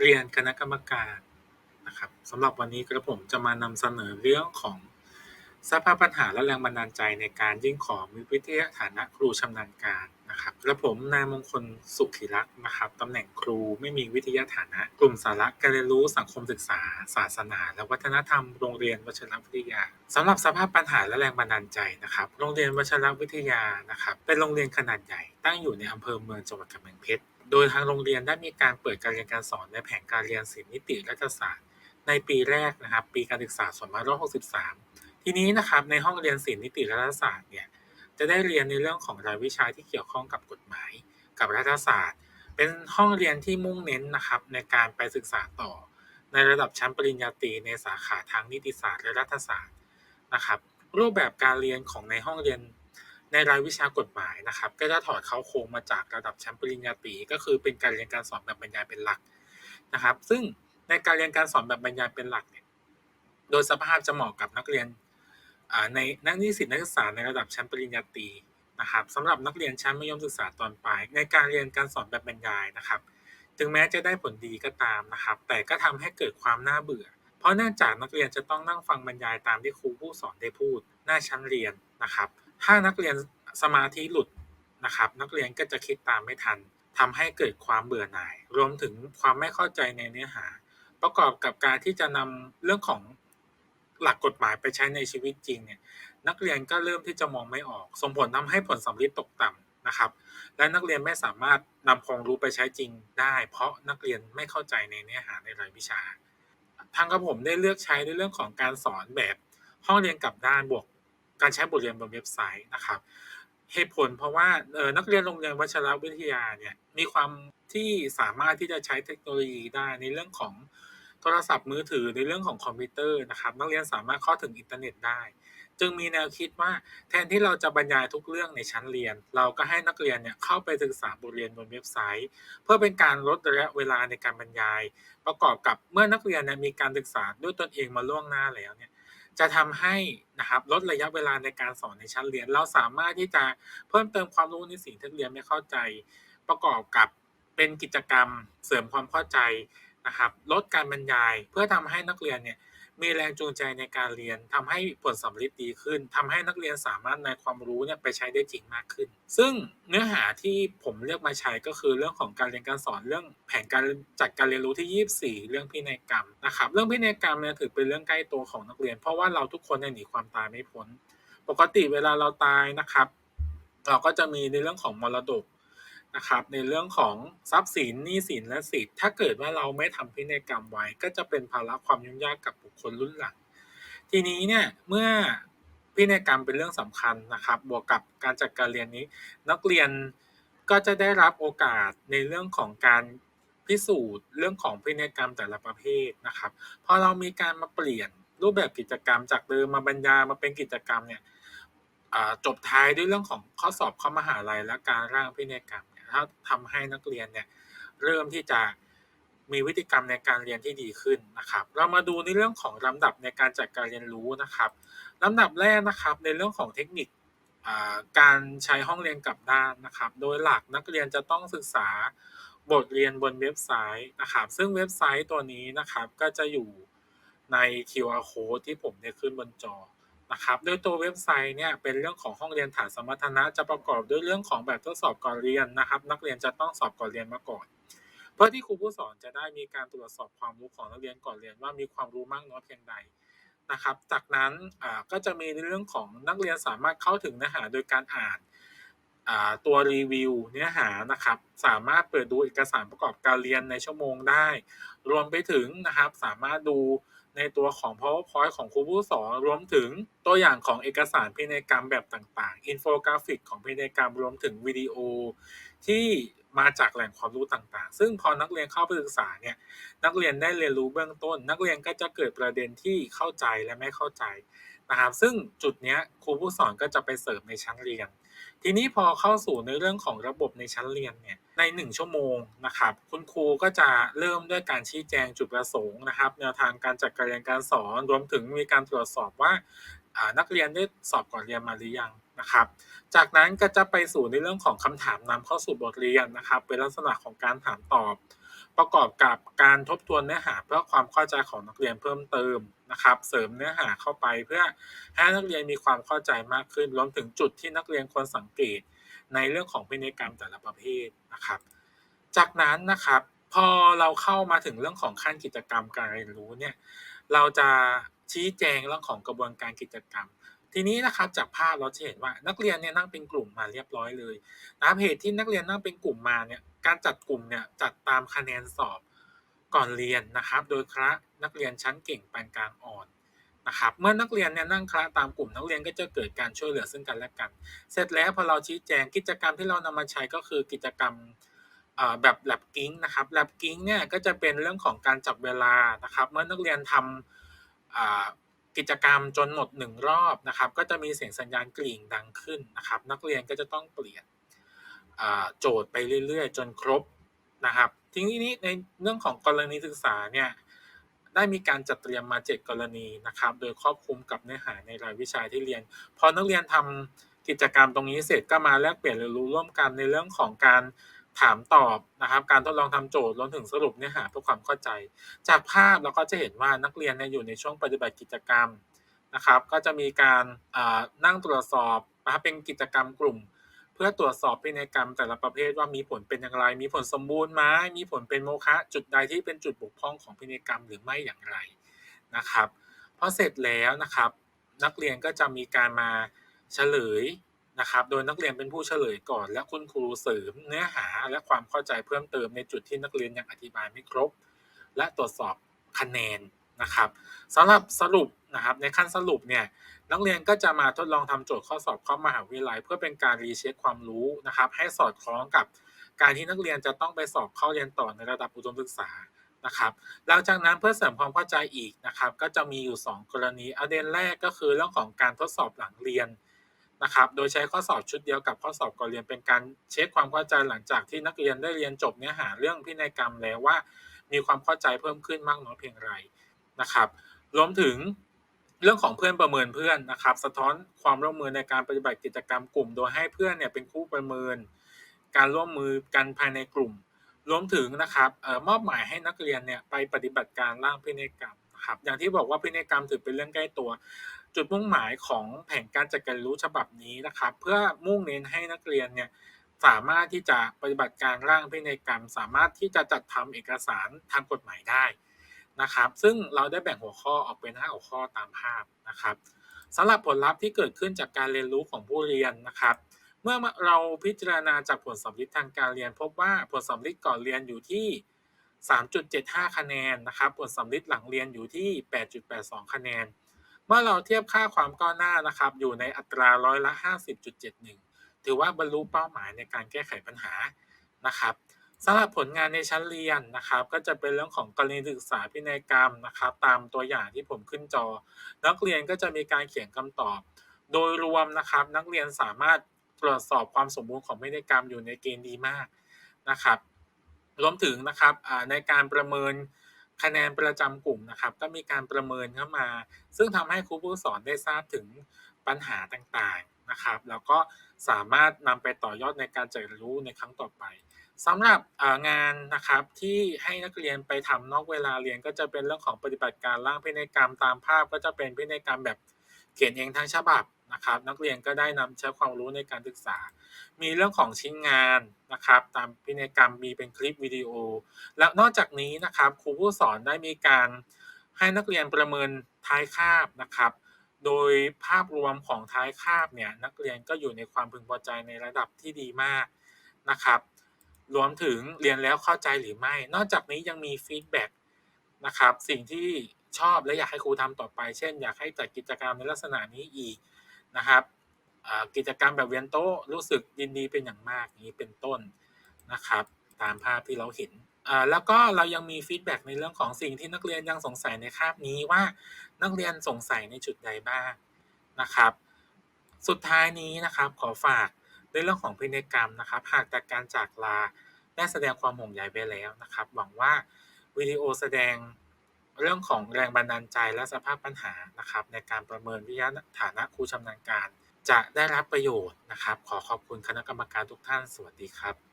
เรียนคณะกรรมการนะครับสำหรับวันนี้กระผมจะมานำเสนอเรื่องของสภาพปัญหาและแรงบันดาลใจในการยื่นขอมีวิทยาฐานะครูชำนาญการนะครับกระผมนายมงคลสุขิรักษ์นะครับตำแหน่งครูไม่มีวิทยาฐานะ กลุ่มสาระการเรียนรู้สังคมศึกษา ศาสนา และวัฒนธรรมโรงเรียนวชิรวิทยาสำหรับสภาพปัญหาและแรงบันดาลใจนะครับ โรงเรียนวชิรวิทยานะครับเป็นโรงเรียนขนาดใหญ่ตั้งอยู่ในอำเภอเมืองจังหวัดกำแพงเพชร โดยทางโรงเรียนได้มีการเปิดการเรียนการสอนในแผนการเรียนศิลป์นิติรัฐศาสตร์ ในปีแรกนะครับ ปีการศึกษา2563 ทีนี้นะครับในห้องเรียนศิลป์นิติรัฐศาสตร์เนี่ยจะได้เรียนในเรื่องของรายวิชาที่เกี่ยวข้องกับกฎหมาย กับรัฐศาสตร์ เป็นห้องเรียนที่มุ่งเน้นนะครับในการไปศึกษาต่อ ในระดับชั้นปริญญาตรีในสาขาทางนิติศาสตร์และรัฐศาสตร์นะครับรูปแบบการเรียนของในห้องเรียน ในรายวิชากฎหมายนะครับ ก็จะถอดเขาโครงมาจากระดับชั้นปริญญาตรีก็คือเป็นการเรียนการสอนแบบบรรยายเป็นหลักนะครับ ซึ่งในการเรียนการสอนแบบบรรยายเป็นหลักเนี่ยโดยสภาพจะเหมาะกับนักเรียนในนักนิสิตนักศึกษาในระดับชั้นปริญญาตรีนะครับสำหรับนักเรียนชั้นมัธยมศึกษาตอนปลาย ในการเรียนการสอนแบบบรรยายนะครับ ถึงแม้จะได้ผลดีก็ตามนะครับ แต่ก็ทำให้เกิดความน่าเบื่อ เพราะเนื่องจากนักเรียนจะต้องนั่งฟังบรรยายตามที่ครูผู้สอนได้พูด หน้าชั้นเรียนนะครับ ถ้านักเรียนสมาธิหลุดนะครับ นักเรียนก็จะคิดตามไม่ทันทำให้เกิดความเบื่อหน่าย รวมถึงความไม่เข้าใจในเนื้อหา ประกอบกับการที่จะนำเรื่องของหลักกฎหมายไปใช้ในชีวิตจริงเนี่ยนักเรียนก็เริ่มที่จะมองไม่ออก ส่งผลทำให้ผลสำลิดตกต่ำนะครับ และนักเรียนไม่สามารถนำความรู้ไปใช้จริงได้ เพราะนักเรียนไม่เข้าใจในเนื้อหาในรายวิชาทางกระผมได้เลือกใช้ในเรื่องของการสอนแบบห้องเรียนกลับด้านบวก การใช้บทเรียนบนเว็บไซต์นะครับเหตุผลเพราะว่านักเรียนโรงเรียนวัชรวิทยาเนี่ยมีความที่สามารถที่จะใช้เทคโนโลยีได้ในเรื่องของโทรศัพท์มือถือในเรื่องของคอมพิวเตอร์นะครับ นักเรียนสามารถเข้าถึงอินเทอร์เน็ตได้ จึงมีแนวคิดว่าแทนที่เราจะบรรยายทุกเรื่องในชั้นเรียน เราก็ให้นักเรียนเนี่ยเข้าไปศึกษาบทเรียนบนเว็บไซต์ เพื่อเป็นการลดระยะเวลาในการบรรยาย ประกอบกับเมื่อนักเรียนเนี่ยมีการศึกษาด้วยตนเองมาล่วงหน้าแล้วเนี่ย จะทำให้นะครับลดระยะเวลาในการสอนในชั้นเรียน เราสามารถที่จะเพิ่มเติมความรู้ในสิ่งที่เรียนไม่เข้าใจ ประกอบกับเป็นกิจกรรมเสริมความเข้าใจนะครับ ลดการบรรยายเพื่อทำให้นักเรียนเนี่ย มีแรงจูงใจในการเรียนทำให้ผลสำลิดดีขึ้นทำให้นักเรียนสามารถในความรู้เนี่ยไปใช้ได้จริงมากขึ้น ซึ่งเนื้อหาที่ผมเลือกมาใช้ก็คือเรื่องของการเรียนการสอนเรื่องแผนการจัดการเรียนรู้ที่ 24 เรื่องพินัยกรรมนะครับเรื่องพินัยกรรมเนี่ยถือเป็นเรื่องใกล้ตัวของนักเรียน เพราะว่าเราทุกคนเนี่ยหนีความตายไม่พ้น ปกติเวลาเราตายนะครับ เราก็จะมีในเรื่องของมรดก นะครับในเรื่องของทรัพย์สินหนี้สินและสิทธิ์ถ้าเกิดว่าเราไม่ทำพินัยกรรมไว้ ก็จะเป็นภาระความยุ่งยากกับบุคคลรุ่นหลัง ทีนี้เนี่ยเมื่อพินัยกรรมเป็นเรื่องสำคัญนะครับ บวกกับการจัดการเรียนนี้ นักเรียนก็จะได้รับโอกาสในเรื่องของการพิสูจน์ เรื่องของพินัยกรรมแต่ละประเภทนะครับพอเรามีการมาเปลี่ยนรูปแบบกิจกรรมจากเดิมมาบรรยายมาเป็นกิจกรรมเนี่ยจบท้ายด้วยเรื่องของข้อสอบข้ามหาลัยและการร่างพินัยกรรม ถ้าทำให้นักเรียนเนี่ยเริ่มที่จะมีวิธีกรรมในการเรียนที่ดีขึ้นนะครับ เรามาดูในเรื่องของลำดับในการจัดการเรียนรู้นะครับลำดับแรกนะครับในเรื่องของเทคนิคการใช้ห้องเรียนกลับด้านนะครับ โดยหลักนักเรียนจะต้องศึกษาบทเรียนบนเว็บไซต์นะครับ ซึ่งเว็บไซต์ตัวนี้นะครับก็จะอยู่ใน QR code ที่ผมได้ขึ้นบนจอ นะครับโดยตัวเว็บไซต์เนี่ยเป็นเรื่องของห้องเรียนฐานสมรรถนะจะประกอบด้วยเรื่องของแบบทดสอบก่อนเรียนนะครับ นักเรียนจะต้องสอบก่อนเรียนมาก่อน เพื่อที่ครูผู้สอนจะได้มีการตรวจสอบความรู้ของนักเรียนก่อนเรียนว่ามีความรู้มากน้อยเพียงใดนะครับ จากนั้นก็จะมีในเรื่องของนักเรียนสามารถเข้าถึงเนื้อหาโดยการอ่านตัวรีวิวเนื้อหานะครับ สามารถเปิดดูเอกสารประกอบการเรียนในชั่วโมงได้ รวมไปถึงนะครับสามารถดู ในตัวของ powerpoint ของครูผู้สอนรวมถึงตัวอย่างของเอกสารพินัยกรรมแบบต่างๆ อินโฟกราฟิกของพินัยกรรมรวมถึงวิดีโอที่มาจากแหล่งความรู้ต่างๆ ซึ่งพอนักเรียนเข้าไปศึกษาเนี่ย นักเรียนได้เรียนรู้เบื้องต้น นักเรียนก็จะเกิดประเด็นที่เข้าใจและไม่เข้าใจ นะครับซึ่งจุดนี้ครูผู้สอนก็จะไปเสริมในชั้นเรียน ทีนี้พอเข้าสู่ในเรื่องของระบบในชั้นเรียนเนี่ยใน 1 ชั่วโมงนะครับคุณครูก็จะเริ่มด้วยการชี้แจงจุดประสงค์นะครับแนวทางการจัดการเรียนการสอนรวมถึงมีการตรวจสอบว่านักเรียนได้สอบก่อนเรียนมาหรือยัง นะครับ จากนั้นก็จะไปสู่ในเรื่องของคำถามนำเข้าสู่บทเรียนนะครับ เป็นลักษณะของการถามตอบ ประกอบกับการทบทวนเนื้อหาเพื่อความเข้าใจของนักเรียนเพิ่มเติมนะครับ เสริมเนื้อหาเข้าไปเพื่อให้นักเรียนมีความเข้าใจมากขึ้นรวมถึงจุดที่นักเรียนควรสังเกต ในเรื่องของพินัยกรรมแต่ละประเภทนะครับ จากนั้นนะครับพอเราเข้ามาถึงเรื่องของขั้นกิจกรรมการเรียนรู้เนี่ยเราจะชี้แจงเรื่องของกระบวนการกิจกรรม ทีนี้นะครับจากภาพเราจะเห็นว่านักเรียนเนี่ยนั่งเป็นกลุ่มมาเรียบร้อยเลยนะครับเหตุที่นักเรียนนั่งเป็นกลุ่มมาเนี่ยการจัดกลุ่มเนี่ยจัดตามคะแนนสอบก่อนเรียนนะครับ โดยคณะนักเรียนชั้นเก่งปานกลางอ่อนนะครับเมื่อนักเรียนเนี่ยนั่งคละตามกลุ่มนักเรียนก็จะเกิดการช่วยเหลือซึ่งกันและกัน เสร็จแล้วพอเราชี้แจงกิจกรรมที่เรานำมาใช้ก็คือกิจกรรมแบบแลบกิ้งนะครับแลบกิ้งเนี่ยก็จะเป็นเรื่องของการจับเวลานะครับ เมื่อนักเรียนทำ กิจกรรมจนหมดหนึ่งรอบนะครับ ก็จะมีเสียงสัญญาณกริ่งดังขึ้นนะครับ นักเรียนก็จะต้องเปลี่ยนโจทย์ไปเรื่อย ๆ จนครบนะครับทีนี้ในเรื่องของกรณีศึกษาเนี่ยได้มีการจัดเตรียมมา 7 กรณีนะครับ โดยครอบคลุมกับเนื้อหาในรายวิชาที่เรียน พอนักเรียนทำกิจกรรมตรงนี้เสร็จก็มาแลกเปลี่ยนเรียนรู้ร่วมกันในเรื่องของการ ถามตอบนะครับ การทดลองทำโจทย์รวมถึงสรุปเนื้อหาเพื่อความเข้าใจ จากภาพเราก็จะเห็นว่านักเรียนเนี่ยอยู่ในช่วงปฏิบัติกิจกรรมนะครับ ก็จะมีการนั่งตรวจสอบนะครับเป็นกิจกรรมกลุ่ม เพื่อตรวจสอบพินัยกรรม แต่ละประเภทว่ามีผลเป็นอย่างไร มีผลสมบูรณ์ไหมมีผลเป็นโมฆะจุดใดที่เป็นจุดบกพร่องของพินัยกรรมหรือไม่อย่างไรนะครับพอเสร็จแล้วนะครับ นักเรียนก็จะมีการมาเฉลย นะครับ โดยนักเรียนเป็นผู้เฉลยก่อน และคุณครูเสริมเนื้อหาและความเข้าใจเพิ่มเติมในจุดที่นักเรียนยังอธิบายไม่ครบ และตรวจสอบคะแนนนะครับสำหรับสรุปนะครับในขั้นสรุปเนี่ยนักเรียนก็จะมาทดลองทำโจทย์ข้อสอบเข้ามหาวิทยาลัย เพื่อเป็นการรีเช็คความรู้นะครับให้สอดคล้องกับการที่นักเรียนจะต้องไปสอบเข้าเรียนต่อในระดับอุดมศึกษานะครับหลังจากนั้นเพื่อเสริมความเข้าใจอีกนะครับก็จะมีอยู่ 2 กรณีประเด็นแรกก็คือเรื่องของการทดสอบหลังเรียน นะครับ โดยใช้ข้อสอบชุดเดียวกับข้อสอบก่อนเรียนเป็นการเช็คความเข้าใจหลังจากที่นักเรียนได้เรียนจบเนื้อหาเรื่องพินัยกรรมแล้วว่า มีความเข้าใจเพิ่มขึ้นมากน้อยเพียงไรนะครับ รวมถึงเรื่องของเพื่อนประเมินเพื่อนนะครับ สะท้อนความร่วมมือในการปฏิบัติกิจกรรมกลุ่ม โดยให้เพื่อนเนี่ยเป็นคู่ประเมิน การร่วมมือกันภายในกลุ่ม รวมถึงนะครับออมอบหมายให้นักเรียนเนี่ยไปปฏิบัติการร่างพินัยกรรมครับอย่างที่บอกว่าพินัยกรรมถือเป็นเรื่องใกล้ตัว จุดมุ่งหมายของแผนการจัดการรู้ฉบับนี้นะครับ เพื่อมุ่งเน้นให้นักเรียนเนี่ยสามารถที่จะปฏิบัติการร่างพินัยกรรม สามารถที่จะจัดทำเอกสารทางกฎหมายได้นะครับ ซึ่งเราได้แบ่งหัวข้อออกเป็น 5 หัวข้อตามภาพนะครับสำหรับผลลัพธ์ที่เกิดขึ้นจากการเรียนรู้ของผู้เรียนนะครับ เมื่อเราพิจารณาจากผลสำลิดทางการเรียน พบว่าผลสำลิดก่อนเรียนอยู่ที่ 3.75 คะแนนนะครับ ผลสำลิดหลังเรียนอยู่ที่ 8.82 คะแนน เมื่อเราเทียบค่าความก้าวหน้านะครับ อยู่ในอัตราร้อยละ 50.71 ถือว่าบรรลุเป้าหมายในการแก้ไขปัญหานะครับสำหรับผลงานในชั้นเรียนนะครับ ก็จะเป็นเรื่องของกรณีศึกษาพินัยกรรมนะครับ ตามตัวอย่างที่ผมขึ้นจอ นักเรียนก็จะมีการเขียนคำตอบ โดยรวมนะครับ นักเรียนสามารถตรวจสอบความสมบูรณ์ของพินัยกรรมอยู่ในเกณฑ์ดีมากนะครับ รวมถึงนะครับในการประเมิน คะแนนประจำกลุ่มนะครับ ก็มีการประเมินเข้ามา ซึ่งทำให้ครูผู้สอนได้ทราบถึงปัญหาต่างๆนะครับ แล้วก็สามารถนำไปต่อยอดในการจัดรู้ในครั้งต่อไปสำหรับงานนะครับที่ให้นักเรียนไปทำนอกเวลาเรียนก็จะเป็นเรื่องของปฏิบัติการร่างพินัยกรรมตามภาพ ก็จะเป็นพินัยกรรมแบบเขียนเองทั้งฉบับ นะครับ นักเรียนก็ได้นำใช้ความรู้ในการศึกษา มีเรื่องของชิ้นงานนะครับ ตามพินัยกรรมมีเป็นคลิปวิดีโอ และนอกจากนี้นะครับครูผู้สอนได้มีการให้นักเรียนประเมินท้ายคาบนะครับ โดยภาพรวมของท้ายคาบเนี่ยนักเรียนก็อยู่ในความพึงพอใจในระดับที่ดีมากนะครับรวมถึงเรียนแล้วเข้าใจหรือไม่ นอกจากนี้ยังมีฟีดแบ็กนะครับ สิ่งที่ชอบและอยากให้ครูทำต่อไป เช่น อยากให้จัดกิจกรรมในลักษณะนี้อีก นะครับกิจกรรมแบบเวียนโต๊ะรู้สึกยินดีเป็นอย่างมากนี้เป็นต้นนะครับ ตามภาพที่เราเห็นแล้วก็เรายังมีฟีดแบ็กในเรื่องของสิ่งที่นักเรียนยังสงสัยในคาบนี้ว่านักเรียนสงสัยในจุดใดบ้างนะครับ สุดท้ายนี้นะครับขอฝากในเรื่องของพินัยกรรมนะครับ หากจากการจากลาได้แสดงความห่วงใยไปแล้วนะครับ หวังว่าวิดีโอแสดง เรื่องของแรงบันดาลใจและสภาพปัญหานะครับ ในการประเมินวิทยาฐานะครูชำนาญการ จะได้รับประโยชน์นะครับ ขอขอบคุณคณะกรรมการทุกท่าน สวัสดีครับ